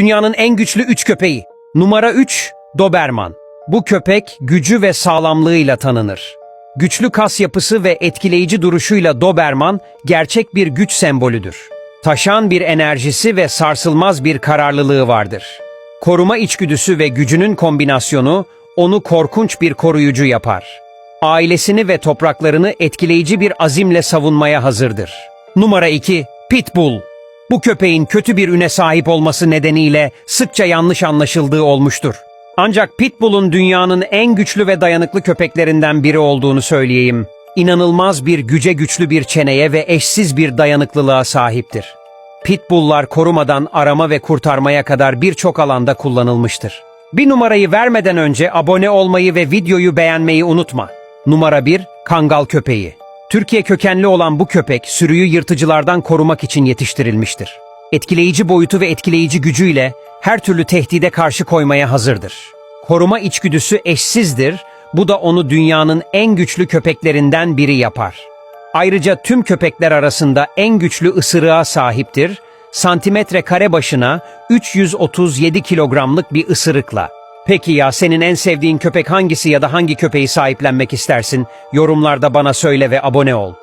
Dünyanın en güçlü üç köpeği. Numara 3, Doberman. Bu köpek gücü ve sağlamlığıyla tanınır. Güçlü kas yapısı ve etkileyici duruşuyla Doberman gerçek bir güç sembolüdür. Taşan bir enerjisi ve sarsılmaz bir kararlılığı vardır. Koruma içgüdüsü ve gücünün kombinasyonu onu korkunç bir koruyucu yapar. Ailesini ve topraklarını etkileyici bir azimle savunmaya hazırdır. Numara 2, Pitbull. Bu köpeğin kötü bir üne sahip olması nedeniyle sıkça yanlış anlaşıldığı olmuştur. Ancak Pitbull'un dünyanın en güçlü ve dayanıklı köpeklerinden biri olduğunu söyleyeyim. İnanılmaz bir güce güçlü bir çeneye ve eşsiz bir dayanıklılığa sahiptir. Pitbull'lar korumadan arama ve kurtarmaya kadar birçok alanda kullanılmıştır. Bir numarayı vermeden önce abone olmayı ve videoyu beğenmeyi unutma. Numara 1, Kangal köpeği. Türkiye kökenli olan bu köpek sürüyü yırtıcılardan korumak için yetiştirilmiştir. Etkileyici boyutu ve etkileyici gücüyle her türlü tehdide karşı koymaya hazırdır. Koruma içgüdüsü eşsizdir, bu da onu dünyanın en güçlü köpeklerinden biri yapar. Ayrıca tüm köpekler arasında en güçlü ısırığa sahiptir, santimetre kare başına 337 kilogramlık bir ısırıkla. Peki ya senin en sevdiğin köpek hangisi ya da hangi köpeği sahiplenmek istersin? Yorumlarda bana söyle ve abone ol.